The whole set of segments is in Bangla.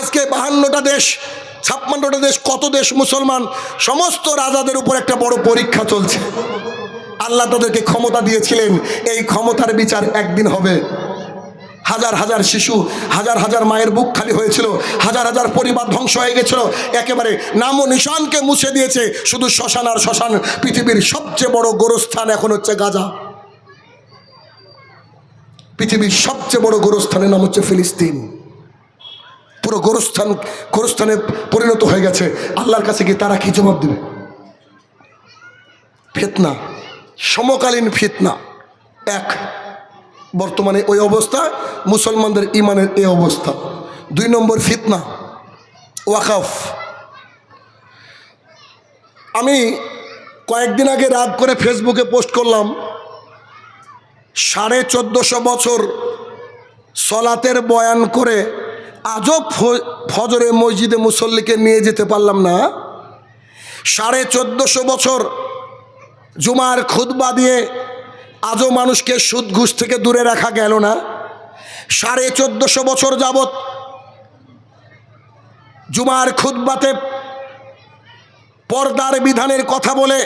আজকে বাহান্নটা দেশ, ছাপ্পান্নটা দেশ, কত দেশ মুসলমান, সমস্ত রাজাদের উপর একটা বড় পরীক্ষা চলছে। আল্লাহ তাদেরকে ক্ষমতা দিয়েছিলেন, এই ক্ষমতার বিচার একদিন হবে। হাজার হাজার শিশু, হাজার হাজার মায়ের বুক খালি হয়েছিল, হাজার হাজার পরিবার ধ্বংস হয়ে গেছিল, একেবারে নাম ও নিশানকে মুছে দিয়েছে, শুধু শ্মশান আর শ্মশান, পৃথিবীর সবচেয়ে বড় গোরস্থান এখন হচ্ছে গাজা। পৃথিবীর সবচেয়ে বড় গোরস্থানের নাম হচ্ছে ফিলিস্তিন। পুরো গোরস্থান, গোরস্থানে পরিণত হয়ে গেছে। আল্লাহর কাছে গিয়ে তারা কি জবাব দেবে? ফিতনা, সমকালীন ফিতনা। এক, বর্তমানে ওই অবস্থা, মুসলমানদের ইমানের এই অবস্থা। দুই নম্বর ফিতনা, ওয়াকাফ। আমি কয়েকদিন আগে রাগ করে ফেসবুকে পোস্ট করলাম, সাড়ে চোদ্দোশো বছর সলাতের বয়ান করে আজও ফজরে মসজিদে মুসল্লিকে নিয়ে যেতে পারলাম না। সাড়ে চোদ্দোশো বছর জুমার খুতবা দিয়ে আজও মানুষকে সুদ ঘুষ থেকে দূরে রাখা গেল না। সাড়ে চোদ্দোশো বছর যাবত জুমার খুতবাতে পর্দার বিধানের কথা বলে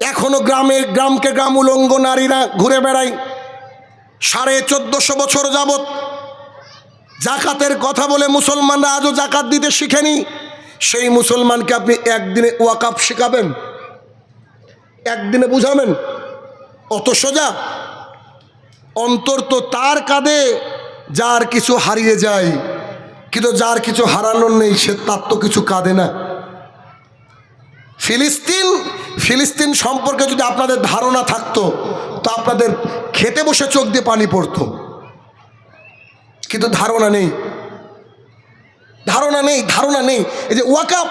এখনও গ্রামে গ্রামকে গ্রাম উলঙ্গ নারীরা ঘুরে বেড়ায়। সাড়ে চোদ্দোশো বছর যাবত জাকাতের কথা বলে মুসলমানরা আজও জাকাত দিতে শিখেনি। সেই মুসলমানকে আপনি একদিনে ওয়াকাপ শেখাবেন। একদিনে বুঝাবেন। অত সোজা অন্তর তো তার কাঁধে, যার কিছু হারিয়ে যায়, কিন্তু যার কিছু হারানোর নেই, সে তার তো কিছু কাঁদে না। ফিলিস্তিন ফিলিস্তিন সম্পর্কে যদি আপনাদের ধারণা থাকতো, তো আপনাদের খেতে বসে চোখ দিয়ে পানি পড়তো। কিন্তু ধারণা নেই। ধারণা নেই ধারণা নেই। এই যে ওয়াকাপ,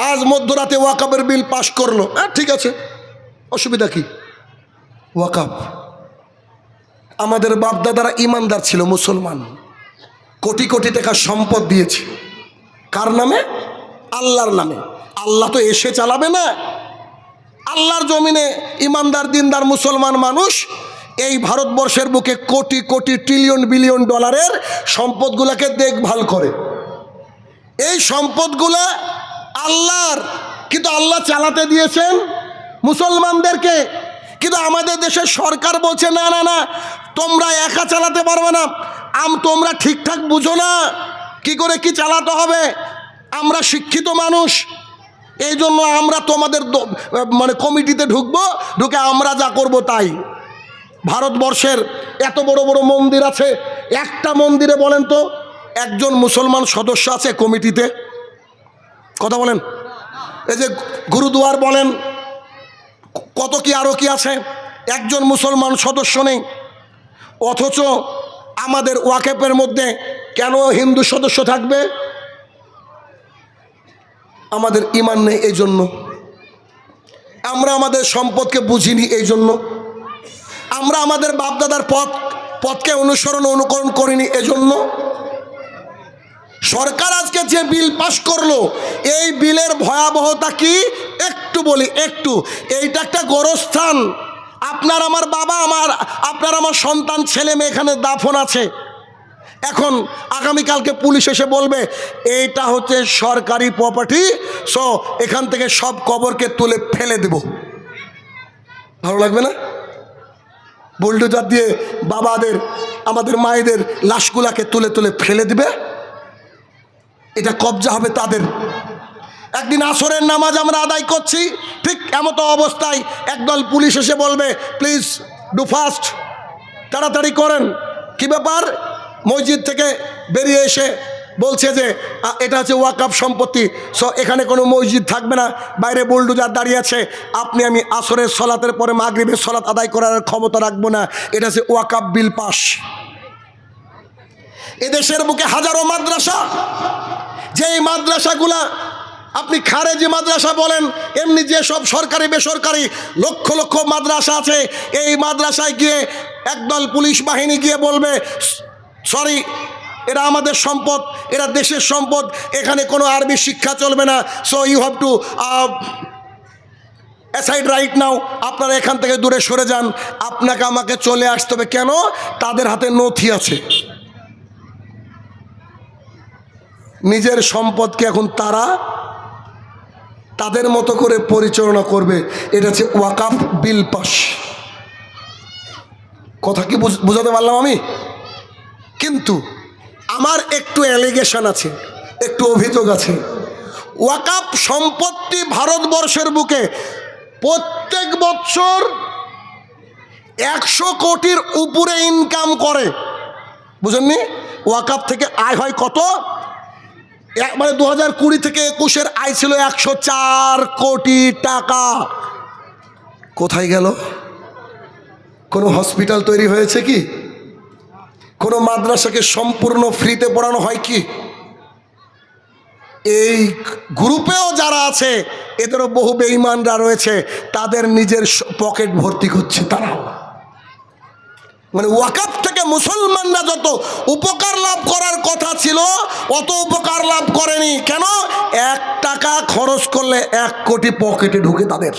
আজ মধ্যরাতে ওয়াকাপের বিল পাশ করল। হ্যাঁ ঠিক আছে। অসুবিধা কি? ওয়াকাপ। আমাদের বাপদাদারা ইমানদার ছিল, মুসলমান। কোটি কোটি টাকা সম্পদ দিয়েছে। কার নামে? আল্লাহর নামে। আল্লাহ তো এসে চালাবে না। আল্লাহর জমিনে ইমানদার, দিনদার, মুসলমান মানুষ এই ভারতবর্ষের বুকে কোটি কোটি ট্রিলিয়ন বিলিয়ন ডলারের সম্পদগুলোকে দেখভাল করে। এই সম্পদগুলা আল্লাহর, কিন্তু আল্লাহ চালাতে দিয়েছেন মুসলমানদেরকে। কিন্তু আমাদের দেশের সরকার বলছে, না না না, তোমরা একা চালাতে পারবে না। আম, তোমরা ঠিকঠাক বুঝো না। কি করে কি চালাতে হবে? আমরা শিক্ষিত মানুষ। এই জন্য আমরা তোমাদের মানে কমিটিতে ঢুকবো, ঢুকে আমরা যা করব তাই। ভারতবর্ষের এত বড় বড় মন্দির আছে। একটা মন্দিরে বলেন তো, একজন মুসলমান সদস্য আছে কমিটিতে। কথা বলেন। এই যে গুরুদুয়ার বলেন, কত কি আরও কি আছে? একজন মুসলমান সদস্য নেই। অথচ আমাদের ওয়াকেপের মধ্যে কেন হিন্দু সদস্য থাকবে? আমাদের ইমান নেই এই জন্য আমরা আমাদের সম্পদকে বুঝিনি এই জন্য আমরা আমাদের বাপদাদার পথ, পথকে অনুসরণ, অনুকরণ করিনি এজন্য। সরকার আজকে যে বিল পাশ করল, এই বিলের ভয়াবহতা কি? একটু বলি, একটু। এইটা একটা গোরস্থান। আপনার আমার বাবা, আমার, আপনার আমার সন্তান, ছেলে মেয়ে এখানে দাফন আছে। এখন আগামীকালকে পুলিশ এসে বলবে, এইটা হচ্ছে সরকারি প্রপার্টি সো এখান থেকে সব কবরকে তুলে ফেলে দেব। ভালো লাগবে না? বুলডোজার দিয়ে বাবাদের, আমাদের মায়েদের লাশগুলাকে তুলে তুলে ফেলে দিবে। এটা কবজা হবে তাদের। একদিন আসরের নামাজ আমরা আদায় করছি, ঠিক এমতো অবস্থায় একদল পুলিশ এসে বলবে, প্লিজ, ডু ফাস্ট, তাড়াতাড়ি করেন। কি ব্যাপার? মসজিদ থেকে বেরিয়ে এসে বলছে যে এটা হচ্ছে ওয়াকাপ সম্পত্তি। সো, এখানে কোনো মসজিদ থাকবে না। বাইরে বুলডুজার দাঁড়িয়ে আছে। আপনি, আমি আসরের সলাতের পরে মাগরিবের সলাত আদায় করার ক্ষমতা রাখব না। এটা হচ্ছে ওয়াকাপ বিল পাস। এদেশের বুকে হাজারো মাদ্রাসা। যেই মাদ্রাসাগুলা, আপনি খারেজি মাদ্রাসা বলেন, এমনি যে সব সরকারি, বেসরকারি লক্ষ লক্ষ মাদ্রাসা আছে, এই মাদ্রাসায় গিয়ে একদল পুলিশ বাহিনী গিয়ে বলবে সরি এরা আমাদের সম্পদ এরা দেশের সম্পদ, এখানে কোনো আরবি শিক্ষা চলবে না। So you have to aside right now আপনারা এখান থেকে দূরে সরে যান। আপনাকে আমাকে চলে আসতে হবে। কেন? তাদের হাতে নথি আছে। নিজের সম্পদকে এখন তারা তাদের মতো করে পরিচালনা করবে। এটা হচ্ছে ওয়াকাফ বিল পাস। কথা কি বুঝ- বুঝাতে পারলাম আমি? কিন্তু আমার একটু অ্যালিগেশন আছে, একটু অভিযোগ আছে। ওয়াকাপ সম্পত্তি ভারতবর্ষের বুকে প্রত্যেক বছর একশো কোটির উপরে ইনকাম করে। বুঝেননি? ওয়াকাপ থেকে আয় হয় কত? মানে দু হাজার কুড়ি থেকে একুশের আয় ছিল একশো চার কোটি টাকা। কোথায় গেল? কোনো হসপিটাল তৈরি হয়েছে কি? কোনো মাদ্রাসাকে সম্পূর্ণ ফ্রিতে পড়ানো হয় কি? এই গ্রুপেও যারা আছে, এদেরও বহু বেঈমানরা রয়েছে, তাদের নিজের পকেট ভর্তি করছে তারাও মানে ওয়াকাপ থেকে মুসলমানরা যত উপকার লাভ করার কথা ছিল, অত উপকার লাভ করেনি। কেন? এক টাকা খরচ করলে এক কোটি পকেটে ঢুকে তাদের।